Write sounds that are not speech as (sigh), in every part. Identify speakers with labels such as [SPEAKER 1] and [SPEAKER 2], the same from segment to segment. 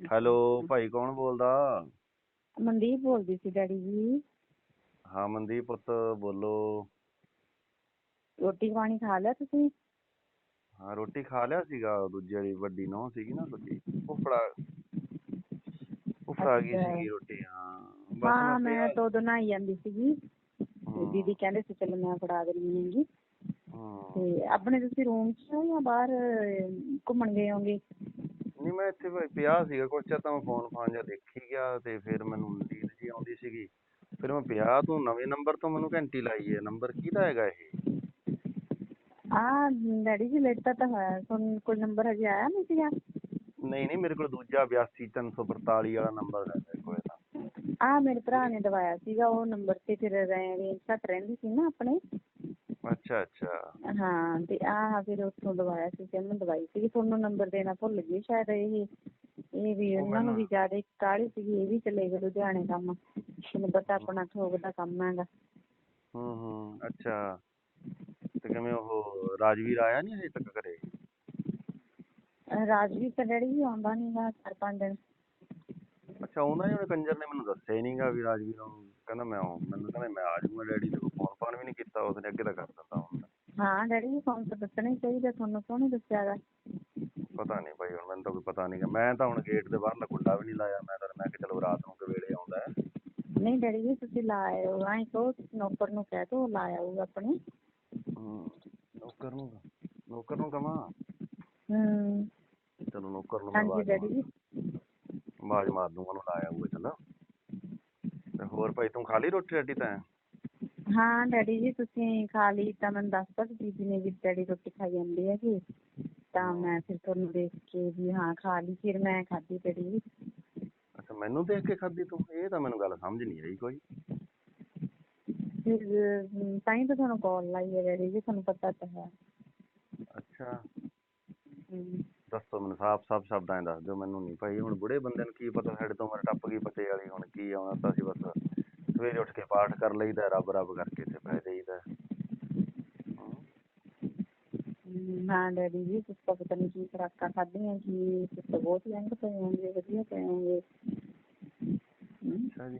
[SPEAKER 1] Hello ਭਾਈ ਕੌਣ ਬੋਲਦਾ?
[SPEAKER 2] ਮਨਦੀਪ ਬੋਲਦੀ ਸੀ ਡੈਡੀ ਜੀ।
[SPEAKER 1] ਹਾਂ ਮਨਦੀਪ ਪੁੱਤ ਬੋਲੋ।
[SPEAKER 2] ਰੋਟੀ ਪਾਣੀ ਖਾ ਲਿਆ ਤੁਸੀਂ?
[SPEAKER 1] ਹਾਂ ਰੋਟੀ ਖਾ ਲਿਆ ਸੀਗਾ ਦੂਜੀ ਵਾਲੀ ਵੱਡੀ ਨੌ ਸੀਗੀ ਨਾ ਤੁਹਾਡੀ ਫੁੱਫੜਾ ਫੁੱਫੜਾ ਗਈ
[SPEAKER 2] ਅੱਛਾ।
[SPEAKER 1] ਸੀਗੀ ਰੋਟੀ ਹਾਂ। ਬਸ
[SPEAKER 2] ਹਾਂ ਮੈਂ
[SPEAKER 1] ਪਿਆ-
[SPEAKER 2] ਉਦੋਂ ਨਹਾਈ ਜਾਂਦੀ ਸੀਗੀ। ਤੇ ਦੀਦੀ ਕਹਿੰਦੇ ਸੀ ਚਲ ਮੈਂ ਫੜਾ ਦਿੰਦੀ ਹੈਗੀ।
[SPEAKER 1] ਹਮ।
[SPEAKER 2] ਤੇ ਆਪਣੇ ਤੁਸੀਂ ਰੂਮ 'ਚ ਹੋ ਜਾਂ ਬਾਹਰ ਅਹ, ਘੁੰਮਣ ਗਏ ਹੋਗੇ?
[SPEAKER 1] ਨਹੀਂ ਮੈਂ ਇੱਥੇ ਭਾਈ ਪਿਆ ਸੀਗਾ ਕੁਛ ਚਿਰ ਤਾਂ ਮੈਂ ਫੋਨ ਫਾਨ ਜਿਹਾ ਦੇਖੀ ਗਿਆ ਤੇ ਫਿਰ ਮੈਨੂੰ ਨੀਂਦ ਜੀ ਆਉਂਦੀ ਸੀਗੀ। ਫਿਰ ਮੈਂ ਪਿਆ ਤੂੰ ਨਵੇਂ ਨੰਬਰ ਤੋਂ ਮੈਨੂੰ ਘੰਟੀ ਲਾਈ ਹੈ ਨੰਬਰ ਕਿਹਦਾ ਹੈਗਾ ਇਹ?
[SPEAKER 2] ਆ ਡੈਡੀ ਜੀ ਲੈਤਾ ਤਾਂ ਹੋਇਆ। ਤੁਹਾਨੂੰ ਕੋਈ ਨੰਬਰ ਹਜੇ ਆਇਆ ਨਹੀਂ ਸੀਗਾ?
[SPEAKER 1] ਨਹੀਂ ਨਹੀਂ ਮੇਰੇ ਕੋਲ ਦੂਜਾ 82345 ਵਾਲਾ ਨੰਬਰ ਹੈ ਮੇਰੇ ਕੋਲ ਤਾਂ।
[SPEAKER 2] ਆ ਮੇਰੇ ਭਰਾ ਨੇ ਦਵਾਇਆ ਸੀਗਾ ਉਹ ਨੰਬਰ ਤੇ ਫਿਰ ਰੇਂਜ ਘੱਟ ਰਹਿੰਦੀ ਸੀ ਨਾ ਆਪਣੇ।
[SPEAKER 1] ਅੱਛਾ ਅੱਛਾ।
[SPEAKER 2] ਹਾਂ ਤੇ ਆਹ ਫਿਰ ਉੱਥੋਂ ਦਵਾਇਆ ਸੀ ਤੇ ਦਵਾਈ ਸੀ ਤੁਹਾਨੂੰ ਨੰਬਰ ਦੇਣਾ ਭੁੱਲ ਗਈ ਸ਼ਾਇਦ ਇਹ ਇਹ ਵੀ
[SPEAKER 1] ਉਹ
[SPEAKER 2] ਉਹਨਾਂ ਨੂੰ ਵੀ ਜ਼ਿਆਦਾ ਕਾਹਲੀ ਸੀਗੀ ਇਹ ਵੀ ਚਲੇ ਗਏ ਲੁਧਿਆਣੇ ਕੰਮ। ਤੁਹਾਨੂੰ ਪਤਾ ਆਪਣਾ ਥੋਕ ਦਾ ਕੰਮ ਹੈਗਾ।
[SPEAKER 1] ਹੂੰ ਹੂੰ ਅੱਛਾ। ਤੇ ਕਿਵੇਂ ਉਹ ਰਾਜਵੀਰ ਆਇਆ ਨਹੀਂ ਹਜੇ ਤੱਕ ਘਰੇ?
[SPEAKER 2] ਰਾਜਵੀਰ ਤਾਂ ਡੈਡੀ ਜੀ ਆਉਂਦਾ ਨਹੀਂਗਾ ਚਾਰ ਪੰਜ ਦਿਨ।
[SPEAKER 1] ਅੱਛਾ ਉਹਨਾਂ ਨੇ ਉਹਨੇ ਕੰਜਰ ਨੇ ਮੈਨੂੰ ਦੱਸਿਆ ਹੀ ਨਹੀਂਗਾ ਵੀ ਰਾਜਵੀਰ ਆਉਂ- ਕਹਿੰਦਾ ਮੈਂ ਆਉਂ ਮੈਨੂੰ ਕਹਿੰਦਾ ਮੈਂ ਆ ਜਾਊਂਗਾ ਡੈਡੀ ਤੇ ਫੋਨ ਫਾਨ ਵੀ ਨਹੀਂ ਕੀਤਾ ਉਸਨੇ ਅੱਗੇ ਤਾਂ ਕਰ ਦਿੰਦਾ ਹੁੰਦਾ
[SPEAKER 2] ਹਾਂ ਡੈਡੀ ਜੀ ਤੁਹਾਨੂੰ ਤਾਂ ਦੱਸਣਾ ਹੀ ਚਾਹੀਦਾ ਤੁਹਾਨੂੰ ਕਿਉਂ ਨਹੀਂ ਦੱਸਿਆਗਾ
[SPEAKER 1] ਪਤਾ ਨਹੀਂ ਭਾਈ ਹੁਣ ਮੈਨੂੰ ਤਾਂ ਕੋਈ ਪਤਾ ਨਹੀਂਗਾ ਮੈਂ ਤਾਂ ਹੁਣ ਗੇਟ ਦੇ ਬਾਹਰਲਾ ਕੁੰਡਾ ਵੀ ਨਹੀਂ ਲਾਇਆ ਮੈਂ ਤਾਂ ਮੈਂ ਕਿ ਚਲੋ ਰਾਤ ਨੂੰ ਕਿ ਵੇਲੇ ਆਉਂਦਾ ਹੈ।
[SPEAKER 2] ਨਹੀਂ ਡੈਡੀ ਜੀ ਤੁਸੀਂ ਲਾਇਓ ਐਂ ਕਹੋ ਨੌਕਰ ਨੂੰ ਕਹਿ ਦੋ ਲਾ ਆਊਗਾ ਆਪਣੇ।
[SPEAKER 1] ਹੂੰ ਨੌਕਰ ਨੂੰ ਨੌਕਰ ਨੂੰ ਕਵਾਂ
[SPEAKER 2] ਹੂੰ।
[SPEAKER 1] ਚਲੋ ਨੌਕਰ ਨੂੰ ਮੈਂ
[SPEAKER 2] ਹਾਂਜੀ
[SPEAKER 1] ਆਵਾਜ਼
[SPEAKER 2] ਡੈਡੀ ਜੀ।
[SPEAKER 1] ਆਵਾਜ਼ ਮਾਰ ਦੂੰਗਾ ਉਹਨੂੰ ਲਾਇਆ ਹੋਊਗਾ ਚਲੋ। ਤੇ ਹੋਰ ਭਾਈ ਤੂੰ ਖਾ ਲਈ ਰੋਟੀ ਰਾਟੀ ਤਾਂ?
[SPEAKER 2] ਹਾਂ ਡੈਡੀ ਜੀ ਤੁਸੀਂ ਖਾ ਲਈ ਤਾਂ ਮੈਨੂੰ ਦੱਸਤਾ ਸੀ ਦੀਦੀ ਨੇ ਵੀ ਡੈਡੀ ਰੋਟੀ ਖਾਈ ਜਾਂਦੇ ਹੈਗੇ। ਤਾਂ ਮੈਂ ਫਿਰ ਤੁਹਾਨੂੰ ਦੇਖ ਕੇ ਵੀ ਹਾਂ ਖਾ ਲਈ ਫਿਰ ਮੈਂ ਖਾਧੀ ਡੈਡੀ ਜੀ।
[SPEAKER 1] ਅੱਛਾ ਮੈਨੂੰ ਦੇਖ ਕੇ ਖਾਧੀ ਤੂੰ? ਇਹ ਤਾਂ ਮੈਨੂੰ ਗੱਲ ਸਮਝ ਨਹੀਂ ਰਹੀ ਕੋਈ।
[SPEAKER 2] ਫਿਰ ਤਾਂ ਹੀ ਤਾਂ ਤੁਹਾਨੂੰ ਕਾਲ ਲਾਈ ਹੈ ਡੈਡੀ ਜੀ ਤੁਹਾਨੂੰ ਪਤਾ ਤਾਂ ਹੈ।
[SPEAKER 1] ਅੱਛਾ। ਦੱਸੋ ਮੈਨੂੰ ਸਾਫ਼ ਸਾਫ਼ ਸ਼ਬਦਾਂ 'ਚ ਦੱਸ ਦਿਓ ਮੈਨੂੰ ਨਹੀਂ ਭਾਈ। ਹੁਣ ਬੁੜੇ ਬੰਦੇ ਨੂੰ ਕੀ ਪਤਾ ਸਾਡੇ ਤੋਂ ਉਮਰ ਟੱਪ ਗਈ ਪਤੇ ਵਾਲੀ ਹੁਣ ਕੀ ਆਉਣਾ ਤਾਂ ਅਸੀਂ ਬਸ ਸਵੇਰੇ ਉੱਠ ਕੇ ਪਾਠ ਕਰ ਲਈਦਾ ਰੱਬ ਰੱਬ ਕਰਕੇ ਤੇ ਪੈ ਜਾਈਦਾ।
[SPEAKER 2] ਹਾਂ ਡੈਡੀ ਜੀ ਤੁਸੀਂ ਤਾਂ ਪਤਾ ਨਹੀਂ ਕੀ ਖੁਰਾਕਾਂ ਖਾਧੀਆਂ ਕੀ ਤੁਸੀਂ ਤਾਂ ਬਹੁਤ ਯੰਗ ਪਏ ਹੋਣਗੇ ਵਧੀਆ ਪਏ ਹੋਣਗੇ। ਹਮ,
[SPEAKER 1] ਅੱਛਾ ਜੀ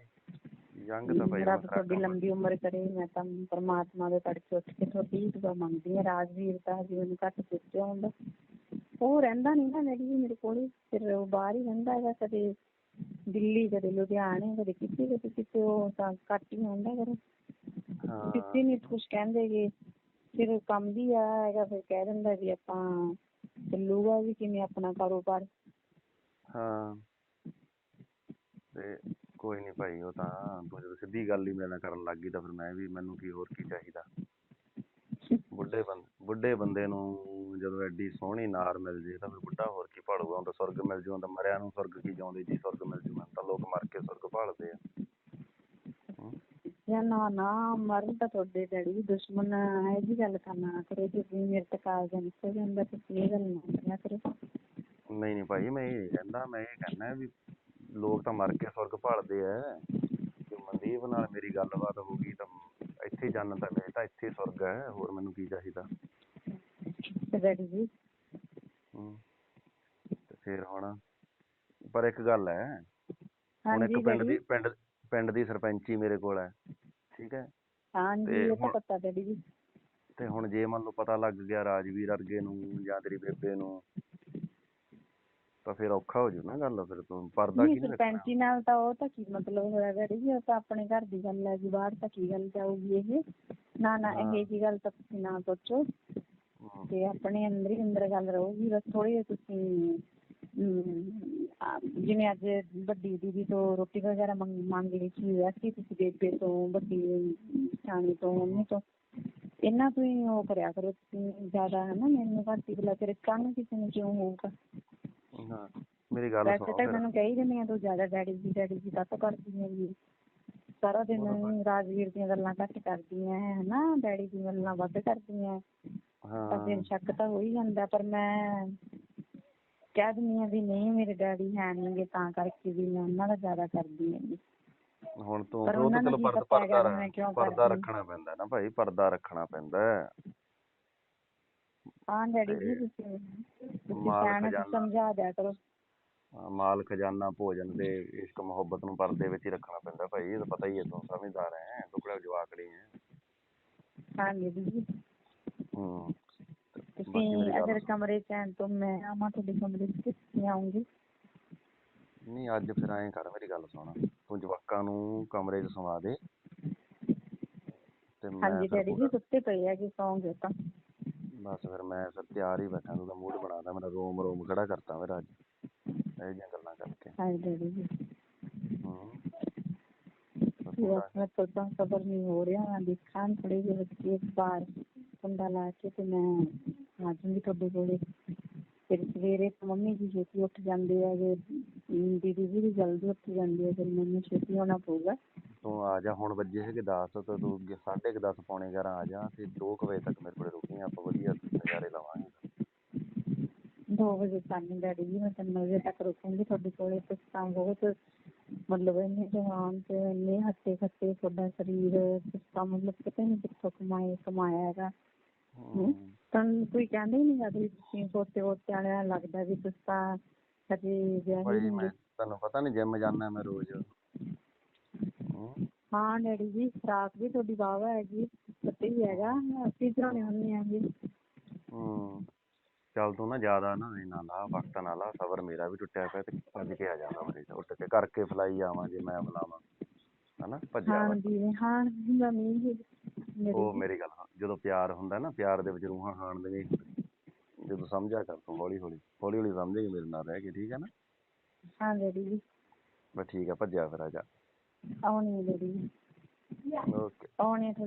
[SPEAKER 1] ਯੰਗ ਤਾਂ ਭਾਈ
[SPEAKER 2] ਰੱਬ
[SPEAKER 1] ਹੁਣ
[SPEAKER 2] ਤੁਹਾਡੀ
[SPEAKER 1] ਖੁਰਾਕਾਂ
[SPEAKER 2] ਲੰਬੀ ਉਮਰ ਕਰੇ ਮੈਂ ਤਾਂ ਪਰਮਾਤਮਾ ਦੇ ਤੜਕੇ ਉੱਠ ਕੇ ਤੁਹਾਡੀ ਦੁਆ ਮੰਗਦੀ ਹਾਂ ਰਾਜਵੀਰ ਤਾਂ ਹਜੇ ਮੈਨੂੰ ਘੱਟ ਸੁੱਤਿਆ ਹੁੰਦਾ। ਉਹ ਰਹਿੰਦਾ ਨਹੀਂ ਨਾ ਡੈਡੀ ਜੀ ਮੇਰੇ ਕੋਲ ਹੀ ਫਿਰ ਉਹ ਬਾਹਰ ਹੀ ਰਹਿੰਦਾ ਹੈਗਾ ਕਦੇ ਦਿੱਲੀ ਕਦੇ ਲੁਧਿਆਣੇ ਕਦੇ ਕਿਤੇ ਕਦੇ ਕਿਤੇ ਉਹ ਤਾਂ ਘੱਟ ਹੀ ਆਉਂਦਾ ਕਰ
[SPEAKER 1] ਹਾਂ।
[SPEAKER 2] ਕਿਸੇ ਨਹੀਂ ਕੁਝ ਕਹਿੰਦੇ ਗੇ। ਫਿਰ ਕੰਮ ਵੀ ਆ ਹੈਗਾ ਫਿਰ ਕਹਿ ਦਿੰਦਾ ਵੀ ਆਪਾਂ ਚੱਲੂਗਾ ਵੀ ਕਿਵੇਂ ਆਪਣਾ ਕਾਰੋਬਾਰ।
[SPEAKER 1] ਹਾਂ। ਤੇ ਕੋਈ ਨਹੀਂ ਭਾਈ ਉਹ ਤਾਂ ਤੂੰ ਜਦੋਂ ਸਿੱਧੀ ਗੱਲ ਹੀ ਮੇਰੇ ਨਾਲ ਕਰਨ ਲੱਗ ਗਈ ਤਾਂ ਫਿਰ ਮੈਂ ਵੀ ਮੈਨੂੰ ਕੀ ਹੋਰ ਕੀ ਚਾਹੀਦਾ। (laughs) ਬੁੱਢੇ ਬੰਦੇ ਬੁੱਢੇ ਬੰਦੇ ਨੂੰ ਜਦੋਂ ਐਡੀ ਸੋਹਣੀ ਨਾਰ ਮਿਲ ਜੇ ਤਾਂ ਫਿਰ ਬੁੱਢਾ ਹੋਰ ਕੀ ਭਾਲੂਗਾ? ਹੁਣ ਤਾਂ ਸੁਰਗ ਮਿਲ ਜੂ ਤਾਂ ਮਰਿਆ ਨੂੰ ਸੁਰਗ ਕੀ ਜਾਉਂਦੇ ਜੀ ਸੁਰਗ ਮਿਲ ਜੂ ਮੈਨੂੰ ਤਾਂ ਲੋਕ ਮਰ ਕੇ ਸੁਰਗ ਭਾਲਦੇ ਆ।
[SPEAKER 2] ਜਾਂ ਨਾ ਨਾ ਮਰਨ ਤਾਂ ਤੁਹਾਡੇ ਡੈਡੀ ਵੀ ਦੁਸ਼ਮਣ ਹੈ ਜੀ ਗੱਲ ਕਰਨਾ ਕਰੋ ਜੇ ਤੁਸੀਂ ਮੇਰੇ ਤੇ ਕਾਲ ਜਾਂ ਨਿਕਲ ਜਾਂਦਾ ਤੁਸੀਂ ਇਹ ਗੱਲ ਨਾ ਕਰੋ।
[SPEAKER 1] ਨਹੀਂ ਨਹੀਂ ਭਾਈ ਮੈਂ ਇਹ ਕਹਿੰਦਾ ਮੈਂ ਇਹ ਕਹਿੰਦਾ ਵੀ ਲੋਕ ਤਾਂ ਮਰ ਕੇ ਸੁਰਗ ਭਾਲਦੇ ਆ। ਜੇ ਮਨਦੀਪ ਨਾਲ ਮੇਰੀ ਗੱਲਬਾਤ ਹੋ ਗਈ ਤਾਂ ਇੱਥੇ ਜੰਨਤ ਹੈ ਤਾਂ ਇੱਥੇ ਸੁਰਗ ਹੈ ਹੋਰ ਮੈਨੂੰ ਕੀ ਚਾਹੀਦਾ?
[SPEAKER 2] ਤੇ ਡੈਡੀ ਜੀ।
[SPEAKER 1] ਹਮ, ਤੇ ਫਿਰ ਹੁਣ ਪਰ ਇੱਕ ਗੱਲ ਹੈ ਹੁਣ
[SPEAKER 2] ਹਾਂਜੀ
[SPEAKER 1] ਇੱਕ ਪਿੰਡ
[SPEAKER 2] ਡੈਡੀ
[SPEAKER 1] ਦੀ ਪਿੰਡ ਪਿੰਡ ਦੀ ਸਰਪੰਚੀ ਮੇਰੇ ਕੋਲ ਹੈ ਠੀਕ ਹੈ?
[SPEAKER 2] ਹਾਂਜੀ
[SPEAKER 1] ਤੇ
[SPEAKER 2] ਇਹ ਤਾਂ
[SPEAKER 1] ਹੁਣ-
[SPEAKER 2] ਪਤਾ ਡੈਡੀ ਜੀ।
[SPEAKER 1] ਤੇ ਹੁਣ ਜੇ ਮੰਨ ਲਓ ਪਤਾ ਲੱਗ ਗਿਆ ਰਾਜਵੀਰ ਅਰਗੇ ਨੂੰ ਜਾਂ ਤੇਰੀ ਬੇਬੇ ਨੂੰ ਤਾਂ ਫਿਰ ਔਖਾ ਹੋ ਜੂ ਨਾ ਗੱਲ ਫਿਰ ਤੂੰ ਪਰਦਾ
[SPEAKER 2] ਨਹੀਂ ਸਰਪੰਚੀ ਨਾਲ ਤਾਂ ਉਹ ਤਾਂ ਕੀ ਮਤਲਬ ਹੋਇਆ ਡੈਡੀ ਜੀ ਉਹ ਤਾਂ ਆਪਣੇ ਘਰ ਦੀ ਗੱਲ ਹੈ ਜੀ ਬਾਹਰ ਤਾਂ ਕੀ ਗੱਲ ਜਾਊਗੀ ਇਹ? ਨਾ ਨਾ। ਇਹ ਜੀ ਗੱਲ ਤਾਂ ਤੁਸੀਂ ਨਾ ਸੋਚੋ। ਤੇ ਆਪਣੇ ਅੰਦਰ ਹੀ ਅੰਦਰ ਗੱਲ ਰਹੂਗੀ ਬਸ ਥੋੜੀ ਜਿਹੀ ਤੁਸੀਂ ਜਿਵੇਂ ਅੱਜ ਵੱਡੀ ਦੀਦੀ ਤੋਂ ਰੋਟੀ ਵਗੈਰਾ ਮੰਗ ਮੰਗ ਲਈ ਸੀ ਵੈਸੇ ਤੁਸੀਂ ਬੇਬੇ ਤੋਂ ਵੱਡੀ ਸਾਣੀ ਤੋਂ ਮੰਮੀ ਤੋਂ ਇਹਨਾਂ ਤੋਂ ਹੀ ਉਹ ਕਰਿਆ ਕਰੋ ਤੁਸੀਂ ਜ਼ਿਆਦਾ ਹੈ ਨਾ ਮੈਨੂੰ ਘੱਟ ਹੀ ਬੁਲਾ ਕੇ ਕਿਸੇ ਨੂੰ ਕਿਉਂ ਹੋਊਗਾ?
[SPEAKER 1] ਹਾਂ। ਮੇਰੀ ਗੱਲ
[SPEAKER 2] ਵੈਸੇ
[SPEAKER 1] ਸੁਣੋ
[SPEAKER 2] ਤਾਂ ਮੈਨੂੰ ਕਹੀ ਜਾਂਦੀ ਆ ਤੂੰ ਜ਼ਿਆਦਾ ਡੈਡੀ ਜੀ ਡੈਡੀ ਜੀ ਕਾਹਤੋਂ ਕਰਦੀ ਹੈਗੀ ਸਾਰਾ ਦਿਨ ਰਾਜਵੀਰ ਦੀਆਂ ਗੱਲਾਂ ਘੱਟ ਕਰਦੀ ਹੈ ਹਨਾ? ਡੈਡੀ ਦੀਆਂ ਗੱਲਾਂ ਵੱਧ ਕਰਦੀ ਹੈ। ਤਾਂ ਫਿਰ ਸ਼ੱਕ ਤਾਂ ਹੋ ਹੀ ਜਾਂਦਾ ਪਰ ਮੈਂ ਕਹਿ ਦਿੰਦੀ ਆ ਵੀ ਨਹੀਂ ਮੇਰੇ ਡੈਡੀ ਹੈ ਨਹੀਂਗੇ ਤਾਂ ਕਰਕੇ ਵੀ ਮੈਂ ਉਹਨਾਂ ਦਾ ਜ਼ਿਆਦਾ ਕਰਦੀ ਹੈਗੀ
[SPEAKER 1] ਹੁਣ ਤੂੰ ਉਹ ਤਾਂ ਚਲੋ ਪਰਦਾ। ਰੱਖਣਾ ਪੈਂਦਾ ਨਾ ਭਾਈ ਪਰਦਾ ਰੱਖਣਾ ਪੈਂਦਾ। ਹੈ।
[SPEAKER 2] ਡੈਡੀ ਜੀ ਤੁਸੀਂ ਤੁਸੀਂ
[SPEAKER 1] ਮਾਲ ਖਜ਼ਾਨਾ।
[SPEAKER 2] ਸਮਝਾ ਦਿਆ ਕਰੋ
[SPEAKER 1] ਹਾਂ, ਮਾਲ ਖਜ਼ਾਨਾ ਭੋਜਨ ਤੇ ਇਸ਼ਕ ਮੁਹੱਬਤ ਨੂੰ ਪਰਦੇ ਵਿੱਚ ਹੀ ਰੱਖਣਾ ਪੈਂਦਾ ਭਾਈ ਇਹ ਤਾਂ ਪਤਾ ਹੀ ਹੈ ਤੂੰ ਸਮਝਦਾਰ ਹੈ ਤੂੰ ਕਿਹੜਾ ਜਵਾਕੜੀ ਹੈ
[SPEAKER 2] ਹਾਂਜੀ ਦੀਦੀ
[SPEAKER 1] ਹੂੰ ਬਾਕੀ
[SPEAKER 2] ਤੁਸੀਂ
[SPEAKER 1] ਮੇਰੀ ਗੱਲ
[SPEAKER 2] ਅਗਰ
[SPEAKER 1] ਸੁਣ।
[SPEAKER 2] ਕਮਰੇ ਚ ਆਣ ਤਾਂ ਮੈਂ ਆਵਾਂ ਤੁਹਾਡੇ ਕਮਰੇ ਚ ਕਿੱਥੇ ਆਉਂਗੀ
[SPEAKER 1] ਨਹੀਂ ਅੱਜ ਫਿਰ ਐਂ ਕਰ ਮੇਰੀ ਗੱਲ ਸੁਣ ਤੂੰ ਜਵਾਕਾਂ ਨੂੰ ਕਮਰੇ 'ਚ ਸਵਾ ਦੇ ਤੇ ਮੈਂ
[SPEAKER 2] ਹਾਂਜੀ
[SPEAKER 1] ਫਿਰ
[SPEAKER 2] ਡੈਡੀ ਜੀ
[SPEAKER 1] ਪੂਰਾ-
[SPEAKER 2] ਸੁੱਤੇ ਪਏ ਆ ਕਿ ਸੌਂਗੇ ਤਾਂ
[SPEAKER 1] ਬਸ ਫਿਰ ਮੈਂ ਫਿਰ ਤਿਆਰ ਹੀ ਬੈਠਾ ਤੂੰ ਤਾਂ ਮੂਡ ਬਣਾਦਾ ਮੇਰਾ ਰੋਮ ਰੋਮ ਖੜਾ ਕਰਤਾ ਮੇਰਾ ਅੱਜ। ਇਹ ਜਿਹੀਆਂ ਗੱਲਾਂ ਕਰਕੇ।
[SPEAKER 2] ਡੈਡੀ ਜੀ
[SPEAKER 1] ਹੂੰ।
[SPEAKER 2] ਤੇ ਮੈਂ ਆ ਤੁਹਾਡੇ ਕੋਲੇ। ਫਿਰ ਸਵੇਰੇ ਤਾਂ ਮੰਮੀ ਜੀ ਛੇਤੀ ਉੱਠ ਜਾਂਦੇ ਆ ਜੇ ਅਮ, ਦੀਦੀ ਜੀ ਵੀ ਜਲਦੀ ਉੱਠ ਜਾਂਦੀ ਹੈ ਫਿਰ ਮੈਨੂੰ ਛੇਤੀ ਹੋਣਾ ਪਊਗਾ।
[SPEAKER 1] ਤੂੰ ਆ ਜਾ ਹੁਣ ਵੱਜੇ ਹੈਗੇ 10 ਤੇ ਤੂੰ ਗ- ਸਾਢੇ ਕੁ 10 ਪੌਣੇ 11 ਆ ਜਾ ਤੇ 2 ਵਜੇ ਤੱਕ ਮੇਰੇ ਕੋਲੇ ਰੁਕੀ ਆਪਾਂ ਵਧੀਆ ਨਜ਼ਾਰੇ ਲਵਾਂਗੇ।
[SPEAKER 2] ਦੋ ਵਜੇ ਸਾਨੂੰ ਡੈਡੀ ਜੀ ਮੈਂ ਤਿੰਨ ਵਜੇ ਤੱਕ ਰੁਕੂੰਗੀ ਤੁਹਾਡੇ ਕੋਲੇ ਤੁਸੀਂ ਤਾਂ ਬਹੁਤ ਮਤਲਬ ਇੰਨੇ ਜਵਾਨ ਤੇ ਇੰਨੇ ਹੱਸੇ ਖੱਸੇ ਤੁਹਾਡਾ ਸਰੀਰ ਤੁਸੀਂ ਤਾਂ ਮਤਲਬ ਪਤਾ ਨਹੀਂ ਕਿੱਥੋਂ ਕਮਾਏ ਕਮਾਇਆ ਹੈਗਾ।
[SPEAKER 1] ਹੂੰ।
[SPEAKER 2] ਤੁਹਾਨੂੰ ਕੋਈ ਕਹਿੰਦਾ ਹੀ ਨਹੀਂ ਗਾ ਵੀ ਤੁਸੀਂ ਪੋਤੇ ਪੋਤੇ ਵਾਲਿਆਂ ਲੱਗਦਾ ਵੀ ਤੁਸੀਂ ਤਾਂ ਹੀ
[SPEAKER 1] ਮੈਂ ਤੁਹਾਨੂੰ ਪਤਾ ਨਹੀਂ ਜਿਮ ਜਾਂਦਾ ਮੈਂ ਰੋਜ਼। ਹੂੰ।
[SPEAKER 2] ਹਾਂ ਡੈਡੀ ਜੀ ਖੁਰਾਕ ਵੀ ਤੁਹਾਡੀ ਵਾਹਵਾ ਹੈਗੀ ਪਤਾ ਹੀ ਹੈਗਾ ਅਸੀਂ ਬਣਾਉਣੇ ਹੁੰਦੇ ਆ ਜੀ
[SPEAKER 1] ਹੂੰ। ਚੱਲ ਤੂੰ ਨਾ ਜ਼ਿਆਦਾ ਨਾ ਇੰਨਾ ਲਾ ਵਕਤ ਨਾ ਲਾ ਸਬਰ ਮੇਰਾ ਵੀ ਟੁੱਟਿਆ ਪਿਆ ਤੇ ਭੱਜ ਕੇ ਆ ਜਾਂਦਾ ਮੇਰੇ ਉੱਠ ਕੇ ਕਰਕੇ ਫਲਾਈ ਆਵਾਂ ਜੇ ਮੈਂ ਬੁਲਾਵਾਂ। ਹਨਾ? ਭੱਜਿਆ
[SPEAKER 2] ਹਾਂ ਹੁੰਦਾ ਨਹੀਂ ਜੀ ਮੇਰੀ
[SPEAKER 1] ਉਹ ਮੇਰੀ ਗੱਲ ਜਦੋਂ ਪਿਆਰ ਹੁੰਦਾ ਨਾ ਪਿਆਰ ਦੇ ਵਿੱਚ ਰੂਹਾਂ ਖਾਣ ਦੇ ਜਦੋਂ ਸਮਝਿਆ ਕਰ ਤੂੰ ਹੌਲੀ ਹੌਲੀ ਹੌਲੀ ਹੌਲੀ ਸਮਝੇਗੀ ਮੇਰੇ ਨਾਲ ਰਹਿ ਕੇ ਠੀਕ ਹੈ ਨਾ?
[SPEAKER 2] ਹਾਂ ਡੈਡੀ ਜੀ
[SPEAKER 1] ਬਸ ਠੀਕ ਆ ਭੱਜਿਆ ਫਿਰ ਆ ਜਾ।
[SPEAKER 2] ਆਉਣੀ ਹੈ ਡੈਡੀ ਜੀ
[SPEAKER 1] ਓਕੇ।
[SPEAKER 2] ਆਉਣੀ ਥੋੜਾ